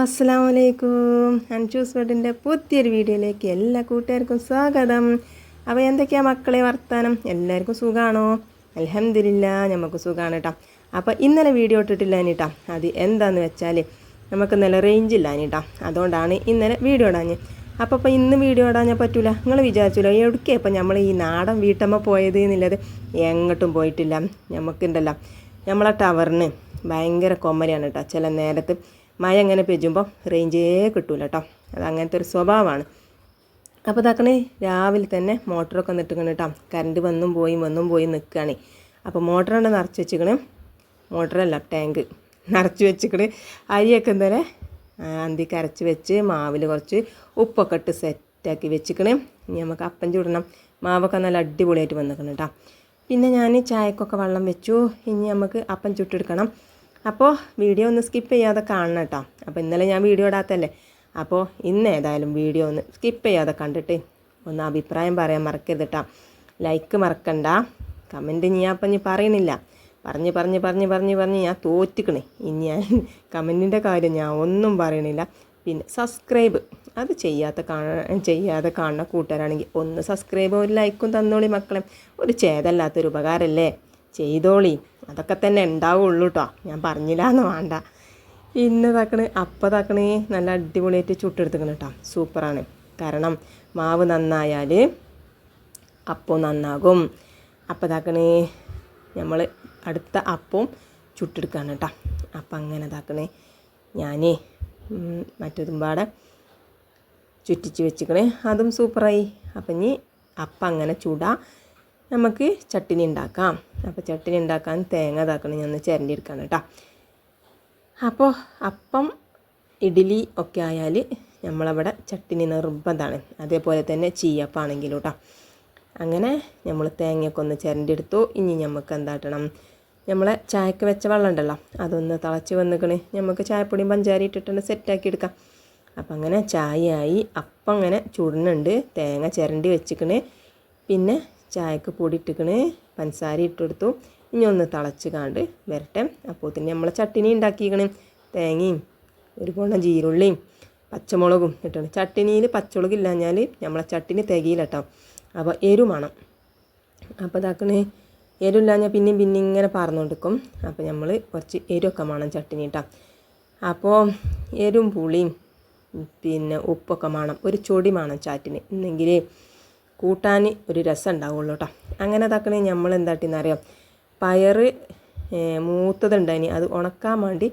അസ്സാം വലൈക്കും അൻഷൂസ് വേർഡിന്റെ പുതിയൊരു വീഡിയോയിലേക്ക് എല്ലാ കൂട്ടുകാർക്കും സ്വാഗതം. അപ്പോൾ എന്തൊക്കെയാ മക്കളെ വർത്താനം? എല്ലാവർക്കും സുഖമാണോ അലഹമില്ല നമുക്ക് സുഖമാണ് കേട്ടോ അപ്പോൾ ഇന്നലെ വീഡിയോ ഇട്ടിട്ടില്ല കേട്ടോ അത് എന്താന്ന് വെച്ചാൽ നമുക്ക് ഇന്നലെ റേഞ്ച് ഇല്ല കേട്ടോ അതുകൊണ്ടാണ് ഇന്നലെ വീഡിയോ ഇടാഞ്ഞ്. അപ്പോൾ ഇപ്പോൾ ഇന്ന് വീഡിയോ ഇടാൻ പറ്റൂല. നിങ്ങൾ വിചാരിച്ചില്ല എവിടേക്കാ ഇപ്പം നമ്മൾ ഈ നാടൻ വീട്ടമ്മ പോയത് എന്നുള്ളത്? എങ്ങോട്ടും പോയിട്ടില്ല. നമുക്കുണ്ടല്ലോ നമ്മളെ ടവറിന് ഭയങ്കര കൊമ്മരിയാണ് കേട്ടോ ചില നേരത്ത് മഴ ഇങ്ങനെ പെജുമ്പോൾ റേഞ്ചേ കിട്ടൂല കേട്ടോ അത് അങ്ങനത്തെ ഒരു സ്വഭാവമാണ് അപ്പോൾ ഇതാക്കണേ രാവിലെ തന്നെ മോട്ടറൊക്കെ നിട്ടുക്കണം കേട്ടോ കറണ്ട് വന്നും പോയി വന്നും പോയി നിൽക്കുകയാണ് അപ്പോൾ മോട്ടറുണ്ട് നിറച്ച് വെച്ചിക്കണ്. മോട്ടറല്ല ടാങ്ക് നിറച്ച് വെച്ചിക്കണ്. അരിയൊക്കെ എന്തായാലും അന്തി കരച്ച് വെച്ച് മാവിൽ കുറച്ച് ഉപ്പൊക്കെ ഇട്ട് സെറ്റാക്കി വെച്ചിക്കണ്. ഇനി നമുക്ക് അപ്പം ചൂടണം. മാവൊക്കെ നല്ല അടിപൊളിയായിട്ട് വന്നിക്കണം കേട്ടോ പിന്നെ ഞാൻ ചായക്കൊക്കെ വെള്ളം വെച്ചു. ഇനി നമുക്ക് അപ്പം ചുട്ടെടുക്കണം. അപ്പോൾ വീഡിയോ ഒന്ന് സ്കിപ്പ് ചെയ്യാതെ കാണണം കേട്ടോ അപ്പോൾ ഇന്നലെ ഞാൻ വീഡിയോ ഇടാത്തല്ലേ അപ്പോൾ ഇന്ന് ഏതായാലും വീഡിയോ ഒന്ന് സ്കിപ്പ് ചെയ്യാതെ കണ്ടിട്ട് ഒന്ന് അഭിപ്രായം പറയാൻ മറക്കരുത് കേട്ടോ ലൈക്ക് മറക്കണ്ട. കമന്റ് ഞാൻ അപ്പം ഇനി പറയണില്ല പറഞ്ഞ് പറഞ്ഞ് പറഞ്ഞ് പറഞ്ഞ് പറഞ്ഞ് ഞാൻ തോറ്റിക്കണേ. ഇനി ഞാൻ കമന്റിന്റെ കാര്യം ഞാൻ ഒന്നും പറയണില്ല. പിന്നെ സബ്സ്ക്രൈബ് അത് ചെയ്യാത്ത കാണാൻ ചെയ്യാതെ കാണുന്ന കൂട്ടുകാരാണെങ്കിൽ ഒന്ന് സബ്സ്ക്രൈബ് ഒരു ലൈക്കും തന്നോളി മക്കളെ. ഒരു ചേതല്ലാത്തൊരു ഉപകാരമല്ലേ ചെയ്തോളി. അതൊക്കെ തന്നെ ഉണ്ടാവുള്ളൂ കേട്ടോ ഞാൻ പറഞ്ഞില്ല എന്ന് വേണ്ട. ഇന്ന് താക്കണ് അപ്പം താക്കണേ നല്ല അടിപൊളിയായിട്ട് ചുട്ടെടുത്തുക്കണം കേട്ടോ സൂപ്പറാണ്. കാരണം മാവ് നന്നായാൽ അപ്പം നന്നാകും. അപ്പം താക്കണേ നമ്മൾ അടുത്ത അപ്പവും ചുട്ടെടുക്കുകയാണ് കേട്ടോ അപ്പം അങ്ങനെ താക്കണേ ഞാൻ മറ്റതും ചുറ്റിച്ച് വെച്ചിക്കണേ. അതും സൂപ്പറായി. അപ്പം ഇനി അപ്പം അങ്ങനെ ചൂടാ. നമുക്ക് ചട്ടിനി ഉണ്ടാക്കാം. അപ്പോൾ ചട്ടിനി ഉണ്ടാക്കാൻ തേങ്ങ ഇതാക്കണം. ഞാൻ ഒന്ന് എടുക്കാണ് കേട്ടോ. അപ്പോൾ അപ്പം ഇഡ്ഡലി ഒക്കെ ആയാൽ നമ്മളവിടെ ചട്ടിനി നിർബന്ധമാണ്. അതേപോലെ തന്നെ ചീയപ്പാണെങ്കിലും കേട്ടോ. അങ്ങനെ നമ്മൾ തേങ്ങയൊക്കെ ഒന്ന് ചിരണ്ടെടുത്തു ഇനി നമുക്ക് എന്താട്ടണം? നമ്മളെ ചായക്ക് വെച്ച വെള്ളം ഉണ്ടല്ലോ അതൊന്ന് തിളച്ച് വന്നിക്കണ്. നമുക്ക് ചായപ്പൊടിയും പഞ്ചാരി ഇട്ടിട്ടുണ്ട് സെറ്റാക്കി എടുക്കാം. അപ്പം അങ്ങനെ ചായയായി. അപ്പം അങ്ങനെ ചുടുന്നുണ്ട്. തേങ്ങ ചിരണ്ടി വെച്ചിക്കണ്. പിന്നെ ചായക്ക് പൊടി ഇട്ടിക്കണ് പഞ്ചസാര ഇട്ടെടുത്തു. ഇനി ഒന്ന് തിളച്ച് കാണ്ട് വരട്ടെ. അപ്പോൾ തന്നെ നമ്മളെ ചട്ടിനി ഉണ്ടാക്കിക്കണ് തേങ്ങയും ഒരു പോണ ജീരുള്ളിയും പച്ചമുളകും ഇട്ടാണ് ചട്ടിനിയിൽ പച്ചമുളക് ഇല്ലാഞ്ഞാൽ നമ്മളെ ചട്ടിനി തികയില്ല അപ്പോൾ എരു വേണം. അപ്പോൾ ഇതാക്കണേ. എരുമില്ലാഞ്ഞാൽ പിന്നെയും പിന്നെ ഇങ്ങനെ പറന്നുകൊണ്ടിരിക്കും. അപ്പോൾ നമ്മൾ കുറച്ച് എരുവൊക്കെ വേണം ചട്ടിനി ഇട്ടാം അപ്പോൾ എരും പുളിയും പിന്നെ ഉപ്പൊക്കെ വേണം. ഒരു ചൊടി വേണം ചാറ്റിന്. എന്നെങ്കിൽ കൂട്ടാൻ ഒരു രസം ഉണ്ടാവുള്ളൂ കേട്ടോ അങ്ങനെ അതാക്കണേ നമ്മൾ എന്താട്ടിന്നറിയാം പയർ മൂത്തതുണ്ടായിനി. അത് ഉണക്കാൻ വേണ്ടി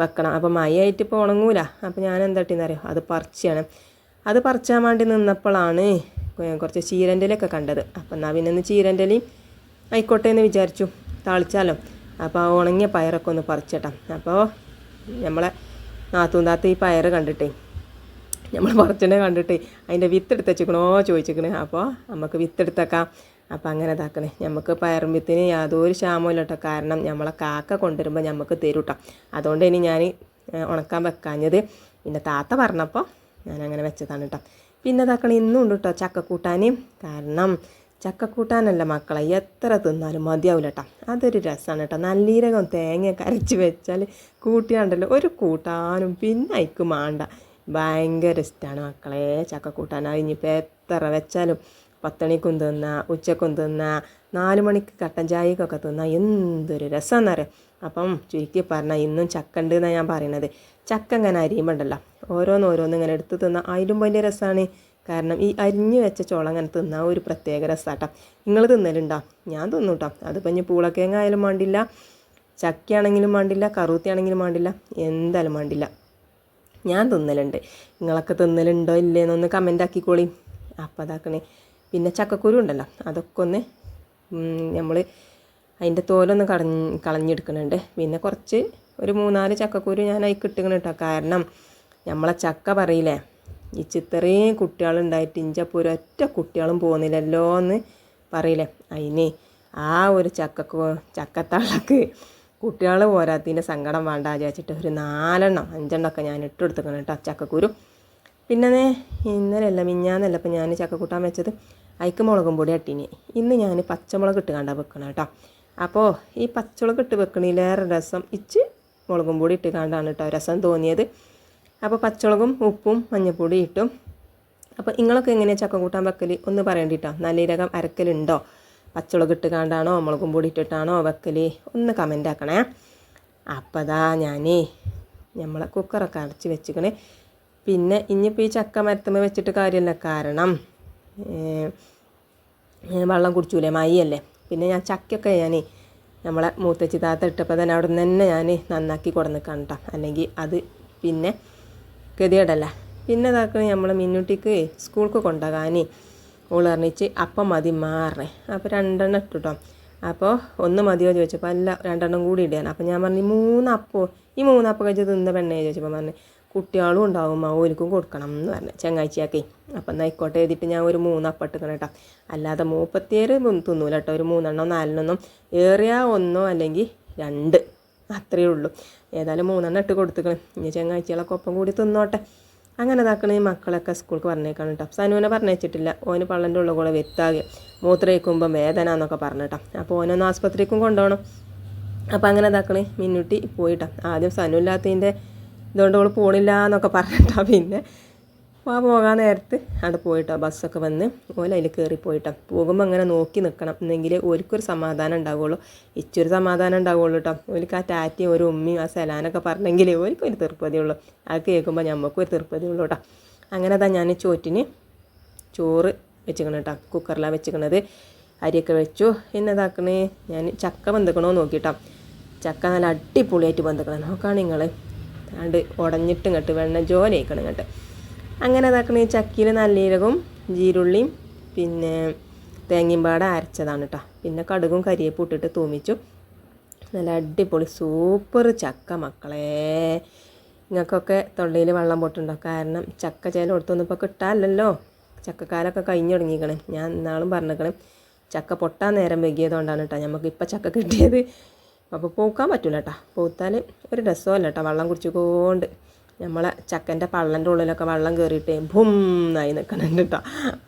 വെക്കണം. അപ്പോൾ മഴയായിട്ട് ഇപ്പോൾ ഉണങ്ങൂല. അപ്പോൾ ഞാൻ എന്താട്ടിന്നറിയാം അത് പറിച്ചാണ്. അത് പറിച്ചാൻ വേണ്ടി നിന്നപ്പോഴാണ് കുറച്ച് ചീരന്റെലൊക്കെ കണ്ടത്. അപ്പം എന്നാൽ പിന്നെ ഒന്ന് ചീരന്റെലയും ആയിക്കോട്ടെ എന്ന് വിചാരിച്ചു. താളിച്ചാലോ? അപ്പോൾ ആ ഉണങ്ങിയ പയറൊക്കെ ഒന്ന് പറിച്ചേട്ടാ. അപ്പോൾ നമ്മളെ നാത്തൂന്താത്ത ഈ പയറ് കണ്ടിട്ടേ. നമ്മൾ പറിച്ചനെ കണ്ടിട്ട് അതിന്റെ വിത്തെടുത്ത് വെച്ചിക്കണോ ചോദിച്ചിക്കണ്. അപ്പോൾ നമുക്ക് വിത്തെടുത്തേക്കാം അപ്പോൾ അങ്ങനെ ഇതാക്കണേ. നമുക്ക് പയർമ്പിത്തിന് യാതൊരു ക്ഷാമമില്ല കേട്ടോ. കാരണം നമ്മളെ കാക്ക കൊണ്ടുവരുമ്പോൾ നമുക്ക് തരും കേട്ടോ. അതുകൊണ്ട് ഇനി ഞാൻ ഉണക്കാൻ വെക്കാഞ്ഞത്. പിന്നെ താത്ത പറഞ്ഞപ്പോൾ ഞാൻ അങ്ങനെ വെച്ചതാണ് കേട്ടോ. പിന്നെ ഇതാക്കണേ ഇന്നും ഉണ്ട് കേട്ടോ ചക്കക്കൂട്ടാൻ കാരണം ചക്കക്കൂട്ടാനല്ല മക്കളെ എത്ര തിന്നാലും മതിയാവില്ല കേട്ടോ. അതൊരു രസമാണ് കേട്ടോ. നല്ലീരകം തേങ്ങയൊക്കെ അരച്ച് വെച്ചാൽ കൂട്ടിയാണ്ടല്ലോ. ഒരു കൂട്ടാനും പിന്നെ അയക്കും വേണ്ട ഭയങ്കര ഇഷ്ടമാണ് മക്കളെ. ചക്കക്കൂട്ടാൻ ഇനിയിപ്പോൾ എത്ര വെച്ചാലും പത്തണിക്കും തിന്ന ഉച്ചക്കും തിന്ന നാല് മണിക്ക് കട്ടൻ ചായക്കൊക്കെ തിന്ന എന്തൊരു രസമെന്നറിയാം അപ്പം ചുരുക്കി പറഞ്ഞാൽ ഇന്നും ചക്ക ഉണ്ട് എന്നാണ് ഞാൻ പറയണത്. ചക്ക ഇങ്ങനെ അരിയുമ്പോണ്ടല്ലോ. ഓരോന്ന് ഇങ്ങനെ എടുത്ത് തിന്നാൽ അതിലും വലിയ രസമാണ് കാരണം ഈ അരിഞ്ഞു വെച്ച ചോളം അങ്ങനെ തിന്നാൽ ഒരു പ്രത്യേക രസമാട്ടോ നിങ്ങൾ തിന്നലുണ്ടോ? ഞാൻ തിന്നു കേട്ടോ അതിപ്പോൾ ഇനി പൂളക്കേങ്ങ ആയാലും വേണ്ടില്ല ചക്കയാണെങ്കിലും വേണ്ടില്ല കറുത്തിയാണെങ്കിലും വേണ്ടില്ല എന്തായാലും വേണ്ടില്ല. ഞാൻ തിന്നലുണ്ട്. നിങ്ങളൊക്കെ തിന്നലുണ്ടോ ഇല്ലേന്നൊന്ന് കമന്റ് ആക്കിക്കോളി. അപ്പം അതാക്കണേ. പിന്നെ ചക്കക്കുരു ഉണ്ടല്ലോ അതൊക്കെ ഒന്ന് നമ്മൾ അതിന്റെ തോലൊന്ന് കളഞ്ഞ് കളഞ്ഞെടുക്കുന്നുണ്ട് പിന്നെ കുറച്ച് ഒരു മൂന്നാൽ ചക്കക്കുരു ഞാൻ അതിൽ കിട്ടുന്നു കേട്ടോ കാരണം നമ്മളെ ചക്ക പറയില്ലേ ഈ ചിത്രയും കുട്ടികളുണ്ടായിട്ട് ഇഞ്ചപ്പോൾ ഒരൊറ്റ കുട്ടികളും പോകുന്നില്ലല്ലോ എന്ന് പറയില്ലേ. അതിന് ആ ഒരു ചക്കക്ക് ചക്കത്തള്ളക്ക് കുട്ടികൾ പോരാത്തതിന്റെ സങ്കടം വേണ്ട വിചാരിച്ചിട്ട് ഒരു നാലെണ്ണം അഞ്ചെണ്ണമൊക്കെ ഞാൻ ഇട്ട് കൊടുത്തേക്കണം കേട്ടോ ചക്കക്കുരു. പിന്നെ ഇന്നലെയല്ല മിഞ്ഞാന്നല്ല ഇപ്പം ഞാൻ ചക്കക്കൂട്ടാൻ വെച്ചത് അയക്ക് മുളകും പൊടി അട്ടിനി ഇന്ന് ഞാൻ പച്ചമുളക് ഇട്ട് കണ്ടാൽ വെക്കണം കേട്ടോ. അപ്പോൾ ഈ പച്ചമുളക് ഇട്ട് വെക്കണേലേറെ രസം ഇച്ച് മുളകും പൊടി ഇട്ട് കണ്ടാണ് കേട്ടോ രസം തോന്നിയത്. അപ്പോൾ പച്ചമുളകും ഉപ്പും മഞ്ഞൾപ്പൊടി ഇട്ടും. അപ്പോൾ നിങ്ങളൊക്കെ എങ്ങനെയാണ് ചക്ക കൂട്ടാൻ വെക്കൽ ഒന്ന് പറയണ്ടിട്ടോ? നല്ല ഇരകം അരക്കലുണ്ടോ? പച്ചമുളക് ഇട്ട് കാണ്ടാണോ മുളകും പൊടി ഇട്ടിട്ടാണോ വെക്കൽ ഒന്ന് കമന്റ് ആക്കണേ. അപ്പോൾ അതാ ഞാനേ നമ്മളെ കുക്കറൊക്കെ അടച്ച് വെച്ചിക്കണേ. പിന്നെ ഇനിയിപ്പോൾ ഈ ചക്ക മരത്തുമ്പോൾ വെച്ചിട്ട് കാര്യമില്ല കാരണം വെള്ളം കുടിച്ചൂലേ? മയ്യല്ലേ? പിന്നെ ഞാൻ ചക്കയൊക്കെ ഞാൻ നമ്മളെ മൂത്തച്ചി താത്ത ഇട്ടപ്പോൾ തന്നെ അവിടെ നിന്ന് തന്നെ ഞാൻ നന്നാക്കി കൊടുന്ന് കണ്ടാം അല്ലെങ്കിൽ അത് പിന്നെ ഗതികേടല്ല. പിന്നെ ഇതാക്കണേ നമ്മളെ മിന്നുട്ടിക്ക് സ്കൂൾക്ക് കൊണ്ടുപോകാൻ ഓൾ അപ്പം മതി മാറണേ അപ്പോൾ രണ്ടെണ്ണം ഇട്ടു കേട്ടോ അപ്പോൾ ഒന്ന് മതിയോ ചോദിച്ചപ്പോൾ അല്ല രണ്ടെണ്ണം കൂടി ഇടുകയാണ് അപ്പോൾ ഞാൻ പറഞ്ഞു "ഈ മൂന്നപ്പോ ഈ മൂന്നപ്പം കഴിച്ച് തിന്ന പെണ്ണേ ചോദിച്ചപ്പോൾ പറഞ്ഞു കുട്ടികളും ഉണ്ടാവും ഓലിക്കും കൊടുക്കണം എന്ന് പറഞ്ഞു ചങ്ങാഴ്ചയാക്കി അപ്പം എന്നാൽ ആയിക്കോട്ടെ എഴുതിയിട്ട് ഞാൻ ഒരു മൂന്നപ്പം ഇട്ടിക്കണം കേട്ടോ. അല്ലാതെ മൂപ്പത്തിയേര് തിന്നൂല കേട്ടോ. ഒരു മൂന്നെണ്ണോ നാലെണ്ണൊന്നും ഏറിയ ഒന്നോ അല്ലെങ്കിൽ രണ്ട് അത്രയേ ഉള്ളൂ. ഏതായാലും മൂന്നെണ്ണം ഇട്ട് കൊടുത്തുക്കണം. ഇനി ചങ്ങാഴ്ചകളൊക്കെ ഒപ്പം കൂടി തിന്നോട്ടെ. അങ്ങനെ ഇതാക്കണേ മക്കളൊക്കെ സ്കൂൾക്ക് പറഞ്ഞേക്കാണ് കേട്ടോ സനുവിനെ പറഞ്ഞേച്ചിട്ടില്ല ഓന് പള്ളന്റെ ഉള്ള കൂടെ വെത്താകെ. മൂത്രയിക്കുമ്പോൾ വേദന എന്നൊക്കെ പറഞ്ഞിട്ടോ അപ്പോൾ ഓനൊന്ന് ആസ്പത്രിക്കും കൊണ്ടുപോകണം. അപ്പോൾ അങ്ങനെ ഇതാക്കണേ മിന്നുട്ടി പോയിട്ടാ ആദ്യം സനു ഇല്ലാത്തതിന്റെ ഇതുകൊണ്ട് അവൾ പോണില്ല എന്നൊക്കെ പറഞ്ഞിട്ടാ പിന്നെ ആ പോകാൻ നേരത്ത് അവിടെ പോയിട്ടോ ബസ്സൊക്കെ വന്ന്. ഓല അതിൽ കയറി പോയിട്ടോ. പോകുമ്പോൾ അങ്ങനെ നോക്കി നിൽക്കണം എന്നെങ്കിൽ ഓർക്കൊരു സമാധാനം ഉണ്ടാവുള്ളൂ. ഇച്ചൊരു സമാധാനം ഉണ്ടാവുള്ളൂ കേട്ടോ ഓർക്ക് ആ ടാറ്റയും ഒരു ഉമ്മയും ആ സലാനൊക്കെ പറഞ്ഞെങ്കിൽ ഓർക്ക് ഒരു തീർപ്പതിയുള്ളൂ. അത് കേൾക്കുമ്പോൾ നമുക്കും ഒരു തീർപ്പതിയുള്ളൂ കേട്ടോ അങ്ങനെ അതാ ഞാൻ ചോറ്റിന് ചോറ് വെച്ചിക്കണം കേട്ടോ കുക്കറിലാണ് വെച്ചിക്കണത്. അരിയൊക്കെ വെച്ചു. പിന്നെ ഇതാക്കണേ ഞാൻ ചക്ക വെന്തിക്കണോ നോക്കിട്ടോ ചക്ക നല്ല അടിപൊളിയായിട്ട് വെന്തിക്കണം. നോക്കാം നിങ്ങൾ അണ്ട് ഉടഞ്ഞിട്ട് ഇങ്ങോട്ട് വെണ്ണ ജോലിയായിക്കണം ഇങ്ങോട്ട്. അങ്ങനെ അതാക്കണ ഈ ചക്കിയിൽ നല്ല ജീരകവും ജീരുള്ളിയും പിന്നെ തേങ്ങയും പാടെ അരച്ചതാണ് കേട്ടോ പിന്നെ കടുകും കരിയേപ്പും ഇട്ടിട്ട് തൂമിച്ചു. നല്ല അടിപൊളി സൂപ്പർ ചക്ക മക്കളെ. നിങ്ങൾക്കൊക്കെ തൊള്ളയിൽ വെള്ളം പൊട്ടുണ്ടോ? കാരണം ചക്ക ചേല കൊടുത്തൊന്നും ഇപ്പോൾ കിട്ടാമല്ലോ ചക്കക്കാലൊക്കെ കഴിഞ്ഞു തുടങ്ങിക്കണേ. ഞാൻ ഇന്നാളും പറഞ്ഞേക്കണേ. ചക്ക പൊട്ടാൻ നേരം വൈകിയതുകൊണ്ടാണ് കേട്ടോ നമുക്ക് ഇപ്പം ചക്ക കിട്ടിയത്. അപ്പോൾ പൂക്കാൻ പറ്റില്ല കേട്ടോ പൂത്താൽ ഒരു രസമല്ല കേട്ടോ വെള്ളം കുടിച്ചുകൊണ്ട് നമ്മളെ ചക്കന്റെ പള്ളന്റെ ഉള്ളിലൊക്കെ വെള്ളം കയറിയിട്ട് ഭും ആയി നിൽക്കണുണ്ട് കേട്ടോ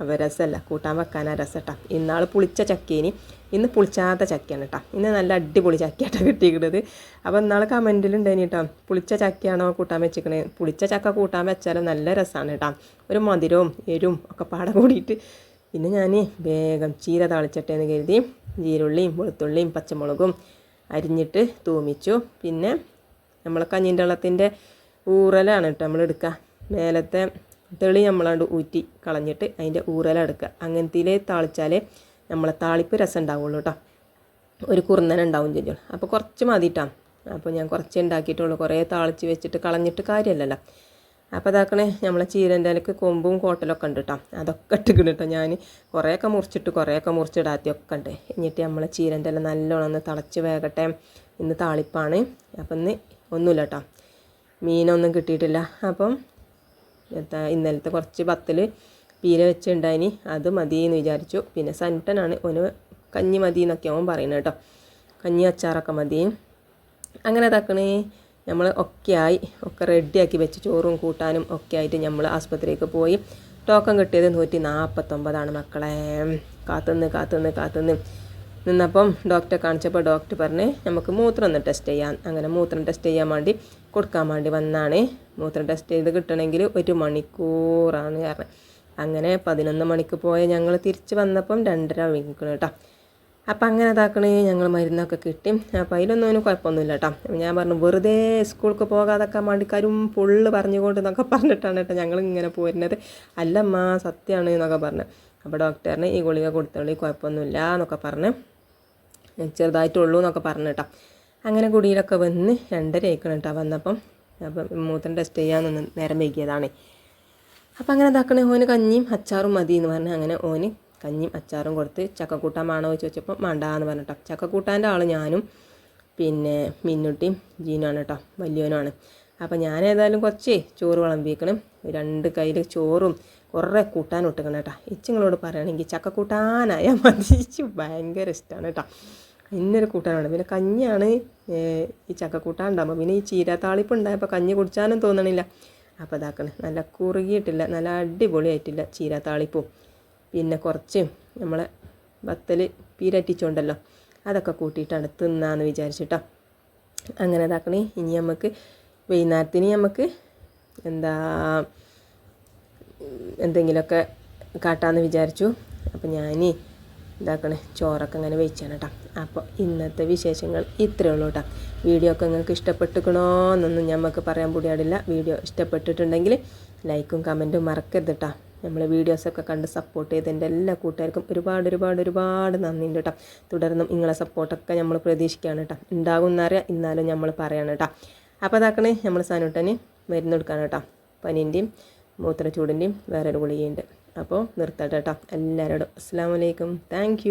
അപ്പോൾ രസമല്ല കൂട്ടാൻ വെക്കാനാ രസം കേട്ടോ ഇന്നാൾ പുളിച്ച ചക്കേനി ഇന്ന് പുളിച്ചാത്ത ചക്കയാണ് കേട്ടോ ഇന്ന് നല്ല അടിപൊളി ചക്കയാട്ടോ കിട്ടിയിരിക്കുന്നത് അപ്പോൾ ഇന്നാൾ കമന്റിലുണ്ടായിന് കേട്ടോ പുളിച്ച ചക്കയാണോ കൂട്ടാൻ വെച്ചിരിക്കണേ പുളിച്ച ചക്ക കൂട്ടാൻ വെച്ചാലും നല്ല രസമാണ് കേട്ടോ ഒരു മധുരവും എരും ഒക്കെ പാടെ കൂടിയിട്ട് പിന്നെ ഞാൻ വേഗം ചീര താളിച്ചട്ടേന്ന് കരുതി ജീരുള്ളിയും വെളുത്തുള്ളിയും പച്ചമുളകും അരിഞ്ഞിട്ട് തൂമിച്ചു. പിന്നെ നമ്മൾ കഞ്ഞിന്റെ വെള്ളത്തിന്റെ ഊറലാണ് കേട്ടോ നമ്മൾ എടുക്കുക മേലത്തെ തെളി നമ്മളാണ്ട് ഊറ്റി കളഞ്ഞിട്ട് അതിന്റെ ഊറലെടുക്കുക എടുക്കുക അങ്ങനത്തിലേ താളിച്ചാലേ നമ്മളെ താളിപ്പ് രസം ഉണ്ടാവുള്ളൂ കേട്ടോ ഒരു കുറുന്നന ഉണ്ടാവും ചെയ്യും അപ്പോൾ കുറച്ച് മതിട്ടാ. അപ്പോൾ ഞാൻ കുറച്ച് ഉണ്ടാക്കിയിട്ടുള്ളൂ കുറേ താളിച്ച് വെച്ചിട്ട് കളഞ്ഞിട്ട് കാര്യമല്ലല്ലോ അപ്പോൾ അതാക്കണേ നമ്മളെ ചീരന്റെ ഇലക്ക് കൊമ്പും കോട്ടലൊക്കെ ഉണ്ട് കേട്ടോ അതൊക്കെ ഇട്ടിക്കണം കേട്ടോ ഞാൻ കുറേയൊക്കെ മുറിച്ചിട്ട് കുറേയൊക്കെ മുറിച്ചിടാത്തിയൊക്കെ ഉണ്ട് എന്നിട്ട് നമ്മളെ ചീരന്റെ ഇല നല്ലോണം ഒന്ന് തിളച്ച് വേകട്ടെ. ഇന്ന് താളിപ്പാണ്. അപ്പം ഇന്ന് ഒന്നുമില്ല കേട്ടോ മീനൊന്നും കിട്ടിയിട്ടില്ല. അപ്പം എന്താ ഇന്നലത്തെ കുറച്ച് പത്തിൽ പീര വെച്ചുണ്ടായിനി. അത് മതി എന്ന് വിചാരിച്ചു. പിന്നെ സൻട്ടനാണ്. ഓന് കഞ്ഞി മതി എന്നൊക്കെ അവൻ പറയുന്നത് കേട്ടോ കഞ്ഞി അച്ചാറൊക്കെ മതി. അങ്ങനെ തക്കണേ നമ്മൾ ഒക്കെ ആയി. ഒക്കെ റെഡിയാക്കി വെച്ച് ചോറും കൂട്ടാനും ഒക്കെ ആയിട്ട് നമ്മൾ ആസ്പത്രിയിലേക്ക് പോയി. ടോക്കൺ കിട്ടിയത് നൂറ്റി നാൽപ്പത്തൊമ്പതാണ് മക്കളെ. കാത്തുനിന്ന് കാത്തുനിന്ന് കാത്തുനിന്ന്. നിന്നപ്പം ഡോക്ടറെ കാണിച്ചപ്പോൾ ഡോക്ടർ പറഞ്ഞ് നമുക്ക് മൂത്രം ഒന്ന് ടെസ്റ്റ് ചെയ്യാം. അങ്ങനെ മൂത്രം ടെസ്റ്റ് ചെയ്യാൻ വേണ്ടി കൊടുക്കാൻ വേണ്ടി വന്നാണ്. മൂത്രം ടെസ്റ്റ് ചെയ്ത് കിട്ടണമെങ്കിൽ ഒരു മണിക്കൂറാണ് കാരണം അങ്ങനെ പതിനൊന്ന് മണിക്ക് പോയ ഞങ്ങൾ തിരിച്ച് വന്നപ്പം രണ്ടര വിളിക്കണം കേട്ടോ. അപ്പം അങ്ങനെ ഇതാക്കണേ ഞങ്ങൾ മരുന്നൊക്കെ കിട്ടി. അപ്പം അതിലൊന്നും അതിന് കുഴപ്പമൊന്നുമില്ല കേട്ടോ. ഞാൻ പറഞ്ഞു വെറുതെ സ്കൂൾക്ക് പോകാതൊക്കെ കരും പൊള്ള് പറഞ്ഞുകൊണ്ട് എന്നൊക്കെ പറഞ്ഞിട്ടാണ് കേട്ടോ ഞങ്ങൾ ഇങ്ങനെ പോരുന്നത്. അല്ലമ്മ സത്യമാണ് എന്നൊക്കെ പറഞ്ഞു. അപ്പോൾ ഡോക്ടറിന് ഈ ഗുളിക കൊടുത്തോളി കുഴപ്പമൊന്നുമില്ല എന്നൊക്കെ പറഞ്ഞ് ചെറുതായിട്ടുള്ളൂ എന്നൊക്കെ പറഞ്ഞു കേട്ടോ. അങ്ങനെ കുടിയിലൊക്കെ വന്ന് രണ്ടര ആയിക്കണം കേട്ടോ വന്നപ്പം അപ്പം മൂത്രം ടെസ്റ്റ് ചെയ്യാമെന്ന് നേരം വൈകിയതാണ്. അപ്പം അങ്ങനെ ഇതാക്കണേ ഓന് കഞ്ഞിയും അച്ചാറും മതി എന്ന് പറഞ്ഞ് അങ്ങനെ ഓന് കഞ്ഞിയും അച്ചാറും കൊടുത്ത് ചക്കക്കൂട്ടാൻ വേണോ എന്ന് ചോദിച്ചപ്പോൾ മണ്ടാന്ന് പറഞ്ഞിട്ടോ ചക്കക്കൂട്ടാന്റെ ആൾ ഞാനും പിന്നെ മിന്നുട്ടിയും ജീനുമാണ് കേട്ടോ വലിയവനുമാണ് അപ്പം ഞാൻ ഏതായാലും കുറച്ച് ചോറ് വിളമ്പിക്കണം രണ്ട് കയ്യിൽ ചോറും കുറേ കൂട്ടാൻ ഇട്ടുക്കണം കേട്ടോ. ഇച്ചിങ്ങളോട് പറയുകയാണെങ്കിൽ ചക്കക്കൂട്ടാനായ മതി. ഭയങ്കര ഇഷ്ടമാണ് കേട്ടോ. ഇന്നൊരു കൂട്ടാനാണ് പിന്നെ കഞ്ഞിയാണ് ഈ ചക്കക്കൂട്ടാൻ ഉണ്ടാകുമ്പോൾ പിന്നെ ഈ ചീരത്താളിപ്പ് ഉണ്ടായപ്പോൾ കഞ്ഞി കുടിച്ചാനും തോന്നണില്ല. അപ്പോൾ ഇതാക്കണേ. നല്ല കുറുകിയിട്ടില്ല നല്ല അടിപൊളിയായിട്ടില്ല ചീരത്താളിപ്പും പിന്നെ കുറച്ച് നമ്മളെ വത്തൽ പീരറ്റിച്ചുണ്ടല്ലോ അതൊക്കെ കൂട്ടിയിട്ടാണ് തിന്നാന്ന് വിചാരിച്ചിട്ടോ. അങ്ങനെ ഇതാക്കണേ. ഇനി നമുക്ക് വൈകുന്നേരത്തിന് നമുക്ക് എന്താ എന്തെങ്കിലുമൊക്കെ കാട്ടാമെന്ന് വിചാരിച്ചു. അപ്പോൾ ഞാൻ ഇതാക്കണേ. ചോറൊക്കെ അങ്ങനെ വെച്ചാണ് കേട്ടോ അപ്പോൾ ഇന്നത്തെ വിശേഷങ്ങൾ ഇത്രയേ ഉള്ളൂ കേട്ടോ വീഡിയോ ഒക്കെ നിങ്ങൾക്ക് ഇഷ്ടപ്പെട്ടുക്കണോ എന്നൊന്നും ഞമ്മക്ക് പറയാൻ കൂടിയാടില്ല വീഡിയോ ഇഷ്ടപ്പെട്ടിട്ടുണ്ടെങ്കിൽ ലൈക്കും കമന്റും മറക്കരുത് കേട്ടോ നമ്മൾ വീഡിയോസൊക്കെ കണ്ട് സപ്പോർട്ട് ചെയ്ത് എന്റെ എല്ലാ കൂട്ടുകാർക്കും ഒരുപാട് ഒരുപാട് ഒരുപാട് നന്ദിയുണ്ട് കേട്ടോ തുടർന്നും നിങ്ങളെ സപ്പോർട്ടൊക്കെ നമ്മൾ പ്രതീക്ഷിക്കുകയാണ് കേട്ടോ ഉണ്ടാകും എന്നറിയാം എന്നാലും നമ്മൾ പറയാണ് കേട്ടോ അപ്പോൾ അതാക്കണേ നമ്മൾ സാനൂട്ടന് മരുന്ന് കൊടുക്കാണ് കേട്ടോ പനീന്റെയും മൂത്രച്ചൂടിന്റെയും വേറൊരു ഗുളികയുണ്ട്. അപ്പോൾ നിർത്തട്ടെ കേട്ടോ എല്ലാവരോടും. അസ്സാം വലൈക്കും താങ്ക്